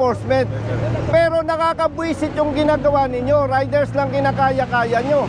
enforcement. Pero nakakabwisit yung ginagawa ninyo. Riders lang kinakaya-kaya nyo.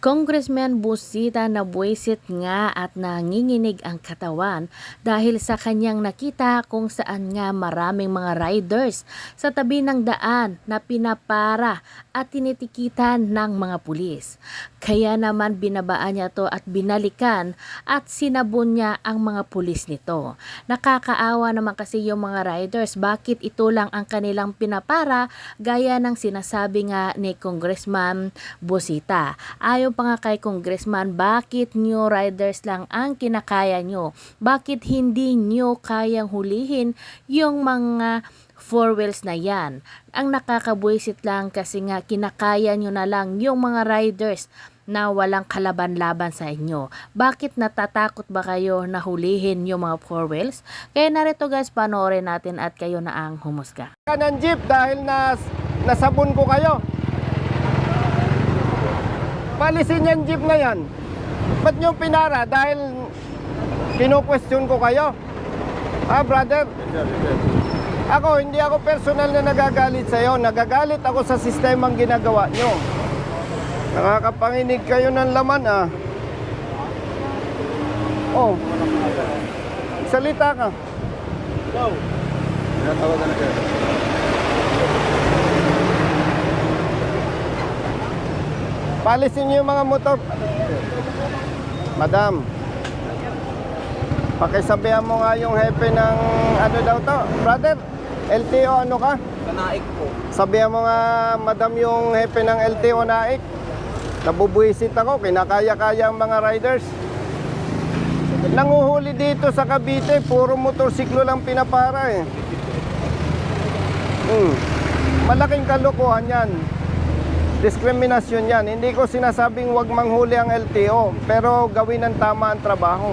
Congressman Busita na buwisit nga at nanginginig ang katawan dahil sa kanyang nakita kung saan nga maraming mga riders sa tabi ng daan na pinapara at tinitikitan ng mga pulis. Kaya naman binabaan niya to at binalikan at sinabon niya ang mga pulis nito. Nakakaawa naman kasi yung mga riders bakit ito lang ang kanilang pinapara gaya ng sinasabi nga ni Congressman Busita. Ayon pa nga kay Congressman, bakit new riders lang ang kinakaya nyo? Bakit hindi nyo kayang hulihin yung mga four wheels na yan? Ang nakakabuisit lang kasi nga kinakaya nyo na lang yung mga riders na walang kalaban-laban sa inyo. Bakit natatakot ba kayo na hulihin yung mga four wheels? Kaya narito guys, panoorin natin at kayo na ang humusga. Ka ng jeep dahil nas, nasabon ko kayo. Palisin yung jeep na yan. Ba't nyo pinara? Dahil kino-question ko kayo. Ha, brother? Ako, hindi ako personal na nagagalit sa'yo. Nagagalit ako sa sistemang ginagawa nyo. Nakakapanginig kayo ng laman, ah. Oh. Salita ka. Palisin niyo yung mga motor. Madam, pakisabihan mo nga yung hepe ng ano daw to. Brother, LTO ano ka? Kanaik po. Sabihan mo nga, madam, yung hepe ng LTO naik. Nabubuisit ako, kinakaya-kaya ang mga riders. Nanguhuli dito sa Cavite, puro motorsiklo lang pinapara eh. Hmm. Malaking kalokohan yan. Diskriminasyon yan. Hindi ko sinasabing wag manghuli ang LTO, pero gawin ng tama ang trabaho.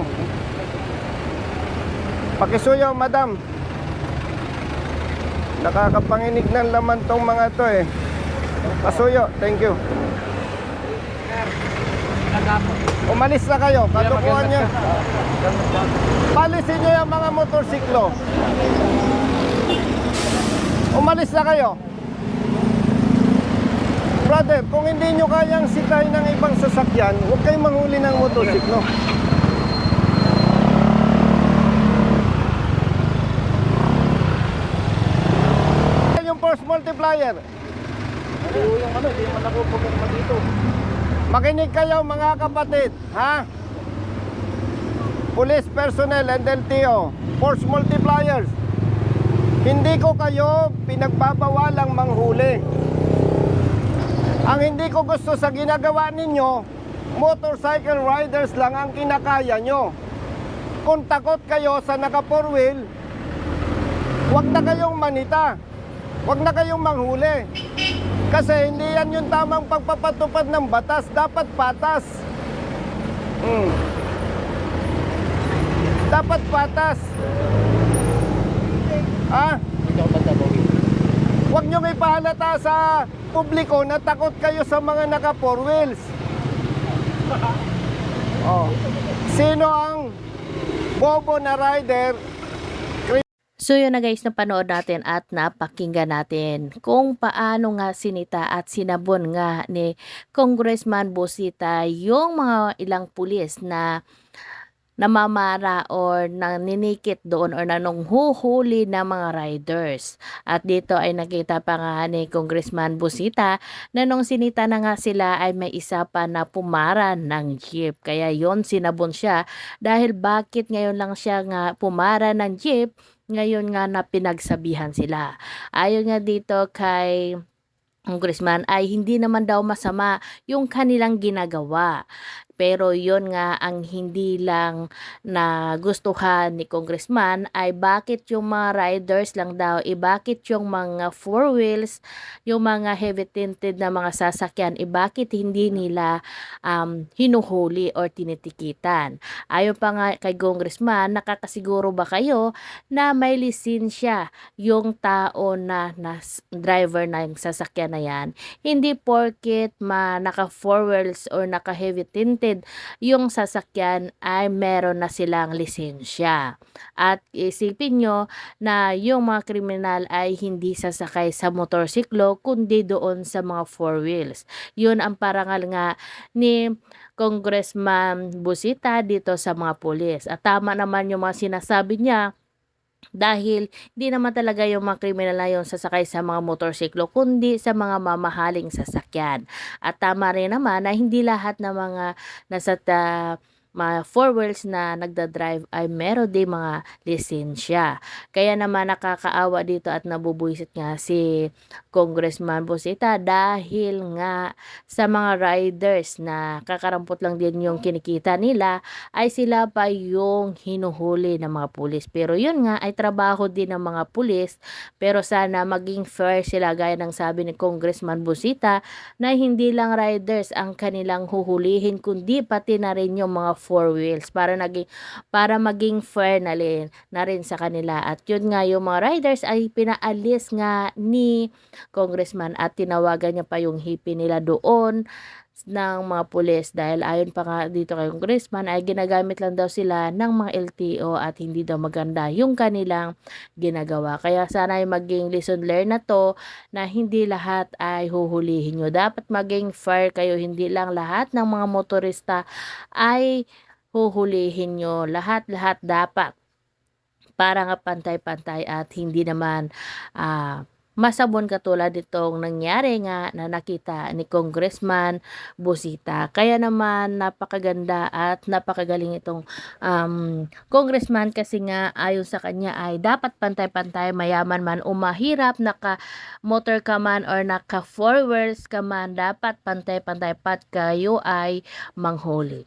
Pakisuyo, madam. Nakakapanginig ng laman tong mga to eh. Pasuyo, thank you. Umalis na kayo, katukuhan niyo. Palisin niyo yung mga motorsiklo. Umalis na kayo. Brother, kung hindi nyo kayang sitahin ng ibang sasakyan, huwag kayong manghuli ng motorsiklo. Yung force multiplier. Po yung ano, hindi naman ako pumunta dito. Makinig kayo mga kapatid, ha? Police personnel and LTO, force multipliers. Hindi ko kayo pinagbabawalang manghuli. Ang hindi ko gusto sa ginagawa ninyo, motorcycle riders lang ang kinakaya nyo. Kung takot kayo sa naka four wheel, huwag na kayong manita. Huwag na kayong manghuli. Kasi hindi yan yung tamang pagpapatupad ng batas. Dapat patas. Hmm. Dapat patas. Ah, huwag nyo ipahalata sa publiko na takot kayo sa mga naka four wheels. Oh. Sino ang bobo na rider So yun na guys, napanood natin at napakinggan natin kung paano nga sinita at sinabon nga ni Congressman Busita yung mga ilang pulis na namamara or naninikit doon or nanunghuhuli ng mga riders. At dito ay nakita pa nga ni Congressman Busita na nung sinita na nga sila ay may isa pa na pumara ng jeep. Kaya yon sinabon siya dahil bakit ngayon lang siya nga pumara ng jeep ngayon nga na pinagsabihan sila. Ayon nga dito kay Congressman ay hindi naman daw masama yung kanilang ginagawa. Pero yon nga ang hindi lang na gustuhan ni Congressman ay bakit yung mga riders lang daw, eh bakit yung mga four wheels, yung mga heavy tinted na mga sasakyan, eh bakit hindi nila um, hinuhuli or tinitikitan. Ayon pa nga kay Congressman, nakakasiguro ba kayo na may lisensya yung tao na, na driver ng sasakyan na yan? Hindi porket ma naka four wheels or naka heavy tinted provided yung sasakyan ay meron na silang lisensya. At isipin nyo na yung mga kriminal ay hindi sasakay sa motorsiklo kundi doon sa mga four wheels. Yun ang parangal nga ni Congressman Busita dito sa mga pulis. At tama naman yung mga sinasabi niya dahil hindi naman talaga yung mga kriminal na yun sasakay sa mga motorsiklo kundi sa mga mamahaling sasakyan. At tama rin naman na hindi lahat ng mga nasa ta- mga four wheels na nagda-drive ay meron din mga lisensya. Kaya naman nakakaawa dito at nabubuisit nga si Congressman Busita dahil nga sa mga riders na kakarampot lang din yung kinikita nila ay sila pa yung hinuhuli ng mga pulis. Pero yun nga ay trabaho din ng mga pulis pero sana maging fair sila gaya ng sabi ni Congressman Busita na hindi lang riders ang kanilang huhulihin kundi pati na rin yung mga four wheels para naging para maging fair na rin, na rin sa kanila. At yun nga yung mga riders ay pinaalis nga ni Congressman at tinawagan niya pa yung hippie nila doon ng mga pulis dahil ayon pa nga dito kay Congressman ay ginagamit lang daw sila ng mga LTO at hindi daw maganda yung kanilang ginagawa. Kaya sana ay maging lesson learned na to na hindi lahat ay huhulihin nyo. Dapat maging fair kayo, hindi lang lahat ng mga motorista ay huhulihin nyo. Lahat-lahat dapat para nga pantay-pantay at hindi naman ah, masabon katulad itong nangyari nga na nakita ni Congressman Busita. Kaya naman napakaganda at napakagaling itong um, congressman kasi nga ayon sa kanya ay dapat pantay-pantay mayaman man o mahirap naka motor ka man or naka four wheels ka man dapat pantay-pantay pat kayo ay manghuli.